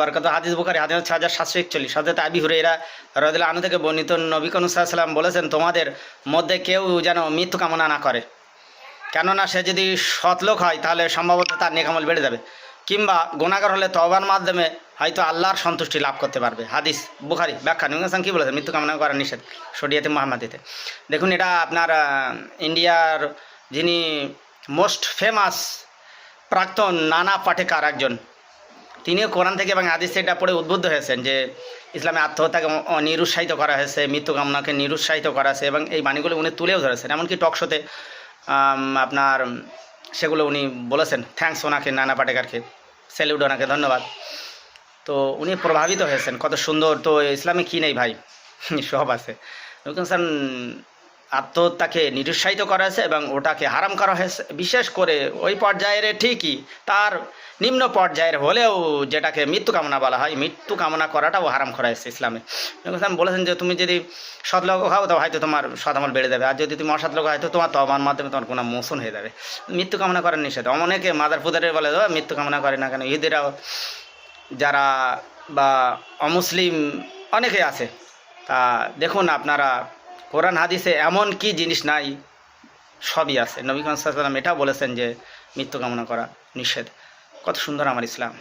বরকত হাদিস বুখারি, হাদিস ছয় হাজার সাতশো একচল্লিশ। হজরত আবি হুরেরা রদিল আনু থেকে বর্ণিত নবী সাল্লাম বলেছেন, তোমাদের মধ্যে কেউ যেন মৃত্যু কামনা না করে। কেননা সে যদি সৎলোক হয়, তাহলে সম্ভবত তার নেকামল বেড়ে যাবে। কিংবা গুণাগার হলে তবার মাধ্যমে হয়তো আল্লাহর সন্তুষ্টি লাভ করতে পারবে। হাদিস বুখারি, ব্যাখ্যা। নিউসান কী বলেছে মৃত্যু কামনা করা নিষেধ শরিয়াতে মোহাম্মদিতে। দেখুন, এটা আপনার ইন্ডিয়ার যিনি মোস্ট ফেমাস প্রাক্তন নানা পাটেকার একজন তিনিও কোরআন থেকে এবং থেকে এটা পড়ে উদ্বুদ্ধ হয়েছেন যে ইসলামে আত্মহত্যাকে নিরুৎসাহিত করা হয়েছে, মৃত্যু কামনাকে নিরুৎসাহিত করা হয়েছে এবং এই বাণীগুলো উনি তুলেও ধরেছেন। এমনকি টকশোতে আপনার সেগুলো উনি বলেছেন থ্যাঙ্কস ওনাকে, নানা পাটেকারকে। স্যালিউড ওনাকে, ধন্যবাদ। তো উনি প্রভাবিত হয়েছেন, কত সুন্দর, তো ইসলামে কী নেই ভাই? সব আছে। স্যার আত্মহত্যাকে নিরুৎসাহিত করা হয়েছে এবং ওটাকে হারাম করা হয়েছে। বিশেষ করে ওই পর্যায়ের ঠিকই তার নিম্ন পর্যায়ের হলেও যেটাকে মৃত্যু কামনা বলা হয় মৃত্যু কামনা করাটাও হারাম করা হয়েছে ইসলামে। বলেছেন যে তুমি যদি সৎলোক হও তো হয়তো তোমার সদামল বেড়ে যাবে। আর যদি তুমি অসৎলোক হয়তো তোমার তবার মাধ্যমে তোমার কোনো মোশন হয়ে যাবে। মৃত্যু কামনা করার নিষেধ। অনেকে মাদার ফুদারের বলে "ও, মৃত্যু কামনা করে না কেন? ইহুদিরাও যারা বা অমুসলিম অনেকে আছে তা দেখুন আপনারা কোরআন হাদিসে এমন কি জিনিস নাই? সবই আছে। নবী এটাও বলেছেন যে মৃত্যু কামনা করা নিষেধ। কত সুন্দর আমার ইসলাম।